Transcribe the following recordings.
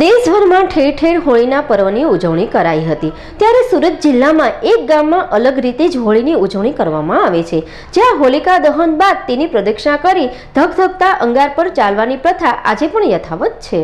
દેશભરમાં ઠેર ઠેર હોળીના પર્વની ઉજવણી કરાઈ હતી. ત્યારે સુરત જિલ્લામાં એક ગામમાં અલગ રીતે જ હોળીની ઉજવણી કરવામાં આવે છે. જ્યાં હોલિકા દહન બાદ તેની પ્રદક્ષિણા કરી ધગધગતા અંગાર પર ચાલવાની પ્રથા આજે પણ યથાવત છે.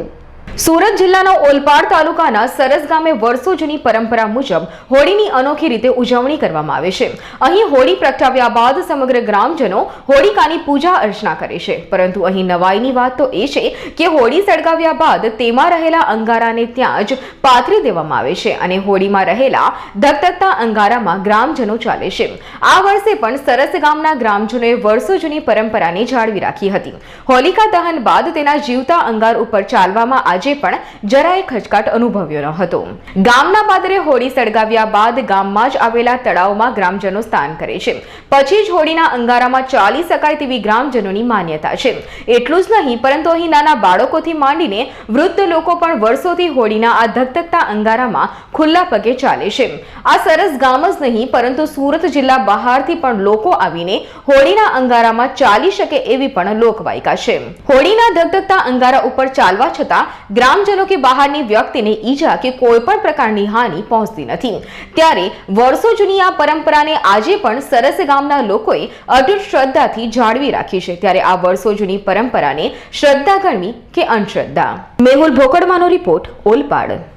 સુરત જિલ્લાના ઓલપાડ તાલુકાના સરસ ગામે વર્ષો જૂની પરંપરા મુજબ હોળીની અનોખી રીતે ઉજવણી કરવામાં આવે છે. અહીં હોળી પ્રગટાવ્યા બાદ સમગ્ર ગ્રામજનો હોળિકાની પૂજા અર્ચના કરે છે. પરંતુ અહીં નવાઈની વાત તો એ છે કે હોળી સળગાવ્યા બાદ તેમાં રહેલા અંગારાને ત્યાં જ પાથરી દેવામાં આવે છે અને હોળીમાં રહેલા ધગધગતા અંગારામાં ગ્રામજનો ચાલે છે. આ વર્ષે પણ સરસ ગામના ગ્રામજનોએ વર્ષો જૂની પરંપરાને જાળવી રાખી હતી. હોલિકા દહન બાદ તેના જીવતા અંગાર ઉપર ચાલવામાં આજે પણ જરાય ખચકાટ અનુભવ્યો ન હતો. ગામના પાદરે હોળી સળગાવ્યા બાદ ગામમાં જ આવેલા તળાવમાં ગ્રામજનો સ્નાન કરે છે. પછી જ હોળીના અંગારામાં ચાલી શકાય તેવી ગ્રામજનોની માન્યતા છે. એટલું જ નહીં, પરંતુ અહીં નાના બાળકોથી માંડીને વૃદ્ધ લોકો પણ વર્ષોથી હોળીના આ ધગધગતા અંગારામાં ખુલ્લા પગે ચાલે છે. આ સરસ ગામ જ નહીં, પરંતુ સુરત જિલ્લા બહારથી પણ લોકો આવીને હોળીના અંગારામાં ચાલી શકે એવી પણ લોકવાયકા છે. હોળીના ધગધગતા અંગારા ઉપર ચાલવા છતાં ગ્રામજનો કે બહારની વ્યક્તિને ઈજા કે કોઈ પણ પ્રકારની હાનિ પહોંચતી નથી. ત્યારે વર્ષો જૂની આ પરંપરાને આજે પણ સરસ ગામના લોકોએ અટૂટ શ્રદ્ધાથી જાળવી રાખી છે. ત્યારે આ વર્ષો જૂની પરંપરાને શ્રદ્ધા ગણવી કે અંધશ્રદ્ધા. મેહુલ ભોકડવાનો રિપોર્ટ, ઓલપાડ.